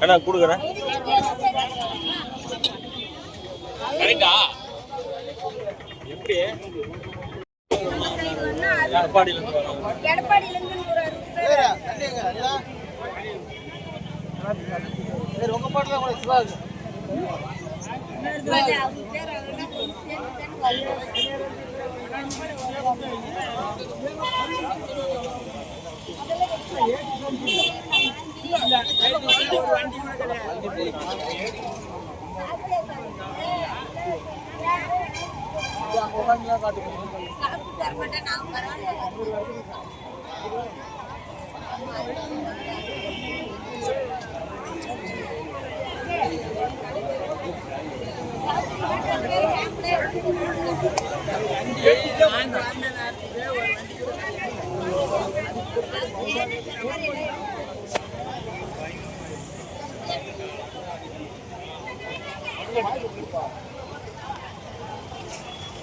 அண்ணா கொடுக்குறேன் எப்படி? எடப்பாடியில இருந்து வரோம் எடப்பாடியில இருந்து ஒரு அறுபது பேர் வருவாங்க. அவங்க பேர் அவரெல்லாம் கொஞ்சம் சேர்த்து வருவாங்க.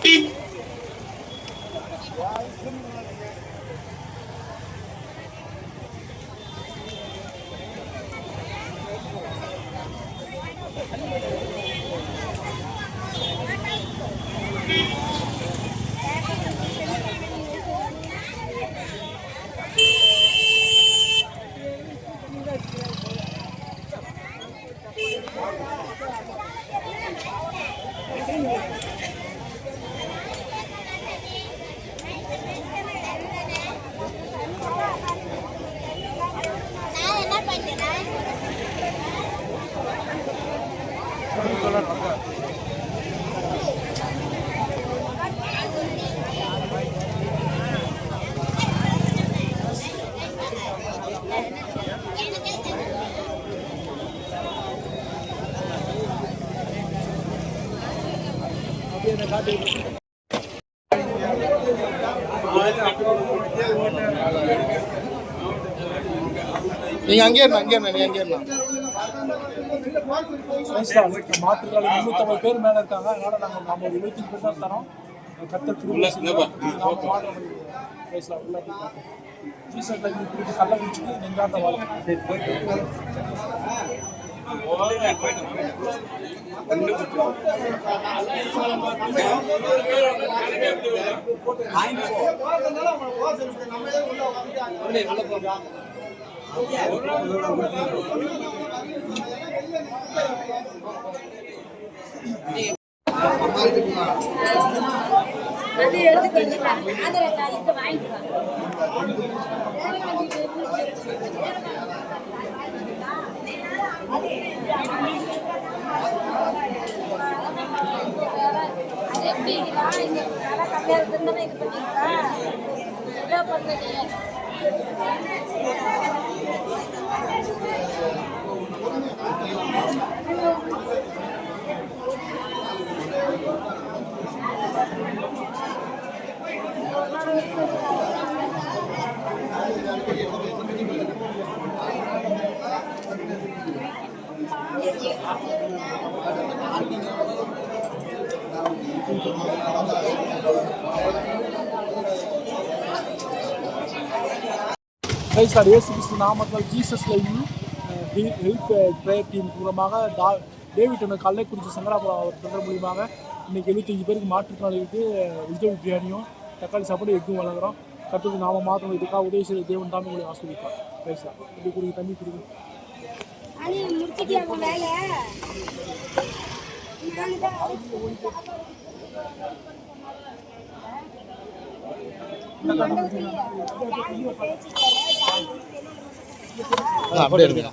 Beep. நீங்க அங்கே இருங்க அங்கே இருங்க நீ அங்கே இருங்க. மாற்றுக்கால முன்னூத்தம்பது பேர் மேல இருக்காங்க. அதனால நாங்க நம்ம ஒரு இருபத்தஞ்சு பேர் தான் தரோம். கத்தர் திரும்ப பேசலாம் உள்ள ஜீசஸ் கள்ள குடிச்சுட்டு நெஞ்சாந்த வாழ்க்கை அது எடுத்துட்டு வந்துடலாம் ஆதரவு கார்டு இங்க கம்மியா இருக்குன்னு இது பண்ணிருக்கா என்ன பண்ணது பிரைஸ் லார்ட் இயேசு கிறிஸ்து நாமத்தில் Jesus line help prayer team மூலமாக டா டேவிட் என்ற கள்ளக்குறிச்சி சங்கராபுரம் அவர் பிரதர் மூலியமாக இன்னைக்கு எழுபத்தஞ்சு பேருக்கு மாற்றுத்திறனாளிகளுக்கு விஜய் பிரியாணியும் தக்காளி சாப்பாடு எக்கும் வழங்குறோம் கற்றுக்கு நாம மாற்றம் இதுக்காக உதவி தேவன் தான் உங்களை ஆஸ்வதிப்பார் பேசலாம் இப்படி கொடுங்க தண்ணி கொடுங்க அனி வேலை? அப்படியே எடுங்க.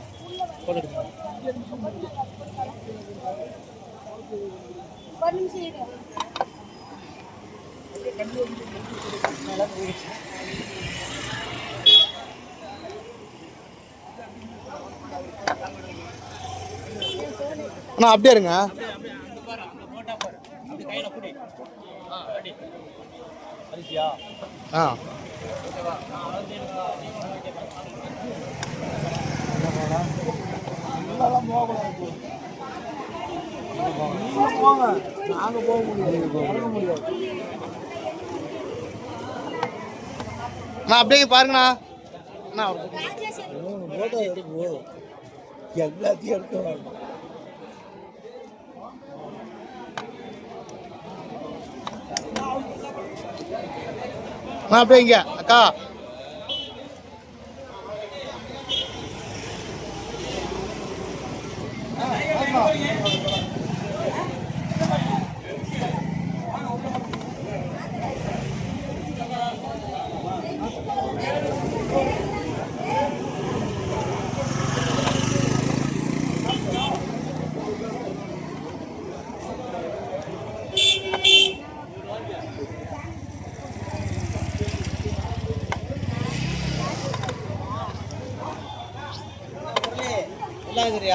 அண்ணா அப்படியே இருங்க ஆ. உள்ளெல்லாம் போகக்கூடாது போங்க நாங்கள் போக முடியாது இறங்க முடியாது அண்ணா அப்படியே பாருங்கண்ணா. அண்ணா போட்டோ எடுக்கும் எல்லாத்தையும் எடுத்து அண்ணா அப்படியே இங்க அக்கா.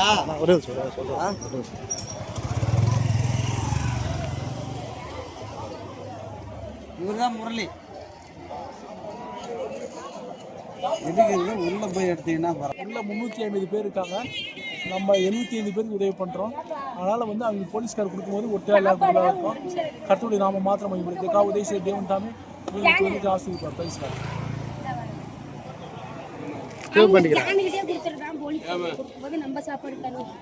அண்ணா, ஒரே நிமிஷம், ஒரே நிமிஷம். இவர்தான் முரளி. எதுக்கு? உள்ள போய் எடுத்தீங்கன்னா. உள்ள முந்நூற்றி ஐம்பது பேர் இருக்காங்க. நம்ம எழுநூத்தி ஐந்து பேருக்கு உதவி பண்ணுறோம் அதனால் வந்து அவங்க போலீஸ்கார் கொடுக்கும்போது ஒற்றையாக எல்லாருக்கும் இருக்கும். கர்த்தருடைய நாம மாத்திரம் மையப்படுத்துக்கா உதவி செய்ய தேவன் தாமே உங்களுக்கு வந்து ஆசிரியப்பார் கொடுக்கும்போது நம்ம சாப்பாடு தருவோம்.